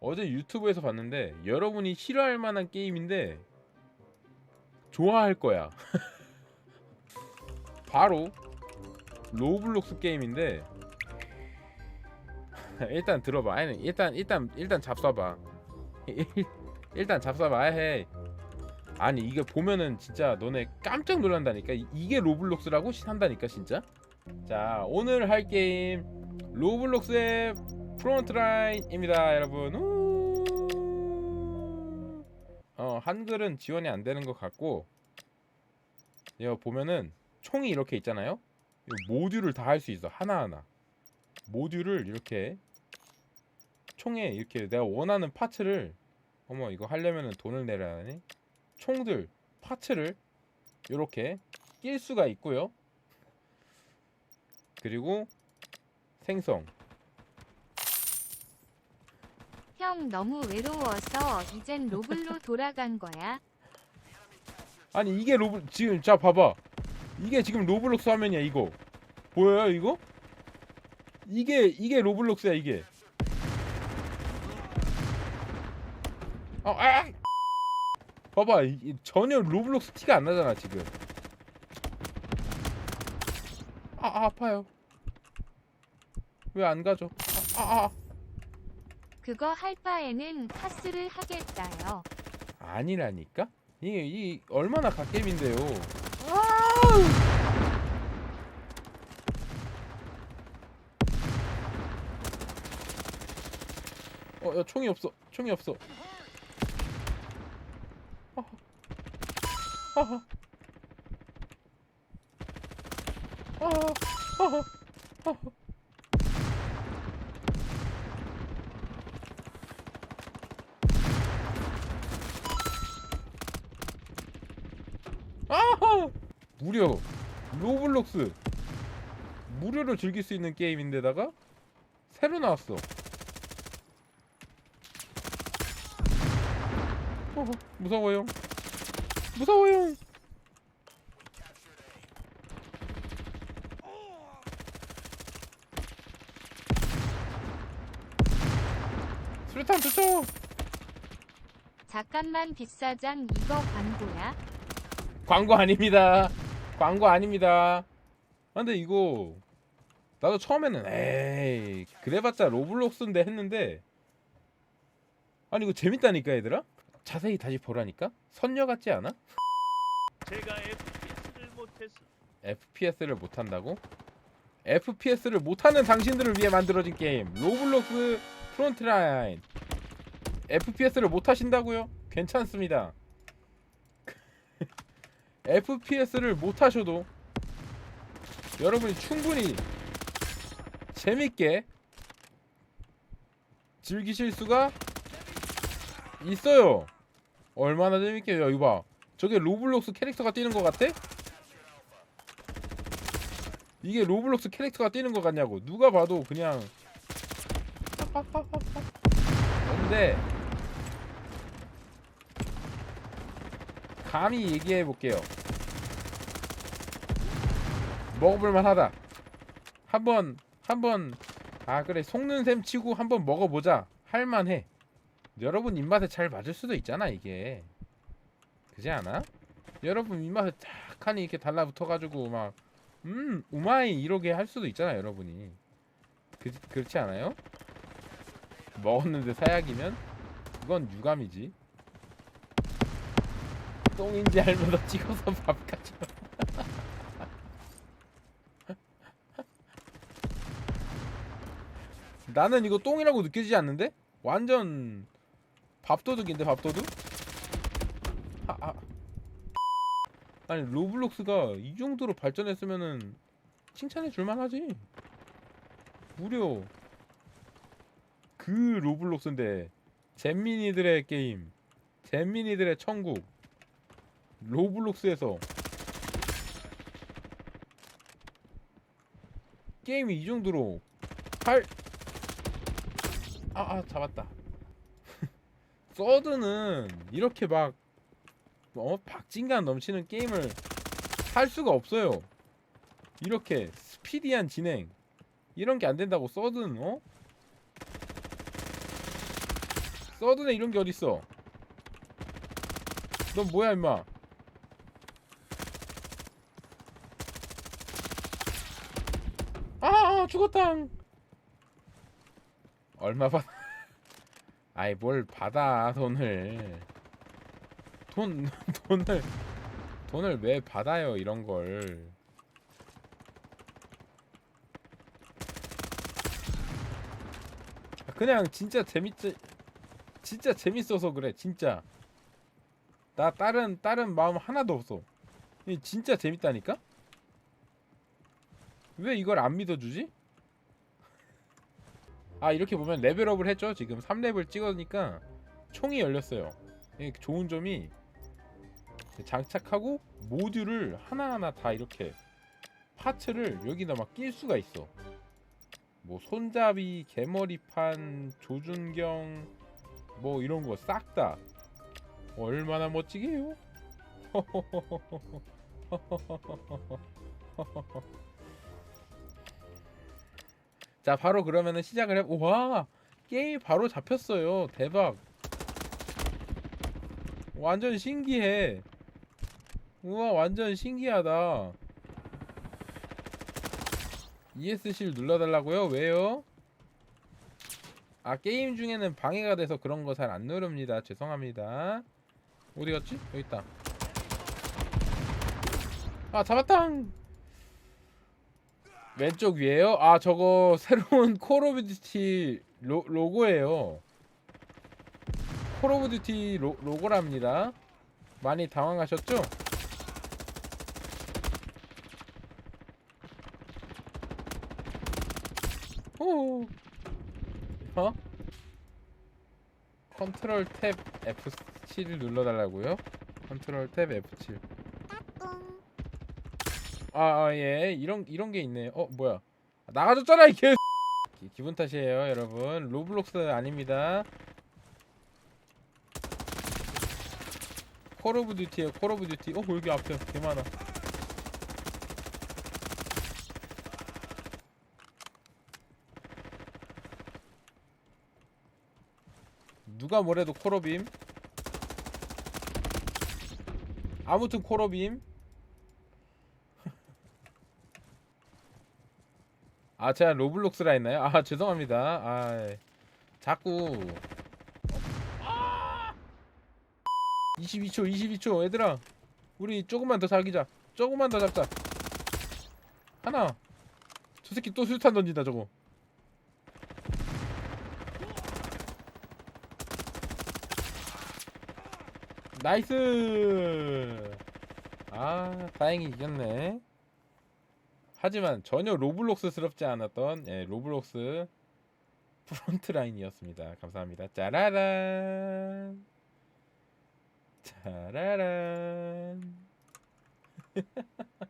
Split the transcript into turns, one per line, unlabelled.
어제 유튜브에서 봤는데 여러분이 싫어할 만한 게임인데 좋아할 거야. 바로 로블록스 게임인데 일단 들어봐. 아니 일단 일단 일단 잡숴봐. 일단 잡숴봐. 해. 아니 이게 보면은 진짜 너네 깜짝 놀란다니까. 이- 이게 로블록스라고 한다니까 진짜. 자 오늘 할 게임 로블록스의 프론트라인입니다 여러분 우! 어 한글은 지원이 안 되는 것 같고 이거 보면은 총이 이렇게 있잖아요? 이 모듈을 다 할 수 있어 하나하나. 모듈을 이렇게 총에 이렇게 내가 원하는 파츠를 어머 이거 하려면은 돈을 내야 하네 총들 파츠를 이렇게 낄 수가 있고요. 그리고 생성
형 너무 외로워서 이젠 로블로 돌아간 거야.
아니 이게 로블 지금 자 봐봐. 이게 지금 로블록스 화면이야 이거. 보여요 이거? 이게 이게 로블록스야 이게. 아, 아! 봐봐 이- 이 전혀 로블록스 티가 안 나잖아 지금. 아, 아 아파요. 왜 안 가죠? 아, 아, 아.
그거 할 바에는 파스를 하겠다요.
아니라니까 이게 이 얼마나 갓겜인데요 어, 야, 총이 없어. 총이 없어. 아하. 아하. 아하. 아하. 아하. 아하! 무료 로블록스 무료로 즐길 수 있는 게임인데다가 새로 나왔어. 어허, 무서워요. 무서워요. 수류탄 투척.
잠깐만 비싸장 이거 광고야?
광고 아닙니다. 광고 아닙니다. 아, 근데 이거 나도 처음에는 에이 그래봤자 로블록스인데 했는데 아니 이거 재밌다니까 얘들아. 자세히 다시 보라니까 선녀 같지 않아?
제가 FPS를 못해서
FPS를 못한다고? FPS를 못하는 당신들을 위해 만들어진 게임 로블록스 프론트라인 FPS를 못하신다고요? 괜찮습니다 FPS를 못하셔도 여러분이 충분히 재밌게 즐기실 수가 있어요. 얼마나 재밌게 야 이거 봐. 저게 로블록스 캐릭터가 뛰는 것 같아? 이게 로블록스 캐릭터가 뛰는 것 같냐고. 누가 봐도 그냥 근데 감히 얘기해 볼게요 먹어볼만 하다 한번 한번 아 그래 속는 셈 치고 한번 먹어보자 할만해 여러분 입맛에 잘 맞을 수도 있잖아 이게 그지 않아? 여러분 입맛에 탁하니 이렇게 달라붙어가지고 막 음, 우마이 이러게 할 수도 있잖아, 여러분이. 그, 그렇지 않아요? 먹었는데 사약이면 그건 유감이지. 똥인지 알면서 찍어서 밥까지. 나는 이거 똥이라고 느껴지지 않는데? 완전 밥도둑인데 밥도둑? 아, 아. 아니 로블록스가 이 정도로 발전했으면은 칭찬해 줄만하지. 무려 그 로블록스인데 잼민이들의 게임, 잼민이들의 천국, 로블록스에서 게임이 이 정도로 할 아, 아 잡았다. 서드는 이렇게 막 어, 박진감 넘치는 게임을 할 수가 없어요. 이렇게 스피디한 진행 이런 게 안 된다고 써든 어? 서든에 이런 게 어딨어 넌 뭐야 임마 아 죽었다 얼마 받 아이 뭘 받아 돈을. 돈 돈을 돈을 왜 받아요 이런 걸. 그냥 진짜 재밌지 진짜 재밌어서 그래 진짜. 나 다른 다른 마음 하나도 없어. 이 진짜 재밌다니까? 왜 이걸 안 믿어주지 아 이렇게 보면 레벨업을 했죠. 지금 3렙을 찍으니까 총이 열렸어요. 이게 좋은 점이 장착하고 모듈을 하나하나 다 이렇게 파츠를 여기다 막 낄 수가 있어. 뭐 손잡이, 개머리판, 조준경 뭐 이런 거 싹 다. 얼마나 멋지게요? 자 바로 그러면은 시작을 해. 와 게임 바로 잡혔어요. 대박. 완전 신기해. 우와 완전 신기하다. ESC를 눌러달라고요? 왜요? 아 게임 중에는 방해가 돼서 그런 거 잘 안 누릅니다. 죄송합니다. 어디 갔지? 여기 있다. 아 잡았다. 왼쪽 위에요? 아 저거 새로운 콜 오브 듀티 로, 로고예요. 콜 오브 듀티 로, 로고랍니다. 많이 당황하셨죠? 오. 어? 컨트롤 탭 F7을 눌러달라고요? 컨트롤 탭 F7. 아, 아, 예. 이런 이런 게 있네. 어, 뭐야? 나가줬잖아, 이 개. 기- 기분 탓이에요, 여러분. 로블록스 아닙니다. 콜 오브 듀티에요. 콜 오브 듀티. 어, 여기 앞에 개 많아. 누가 뭐래도 콜오빔 아무튼 콜오빔 아 제가 로블록스라 했나요? 아 죄송합니다. 아 자꾸. 22초 22초. 얘들아 우리 조금만 더 자기자. 조금만 더 잡자. 하나. 저 새끼 또 수류탄 던진다 저거. 나이스! 아 다행히 이겼네 하지만 전혀 로블록스스럽지 않았던 예, 로블록스 프론트 라인이었습니다. 감사합니다. 짜라란. 짜라란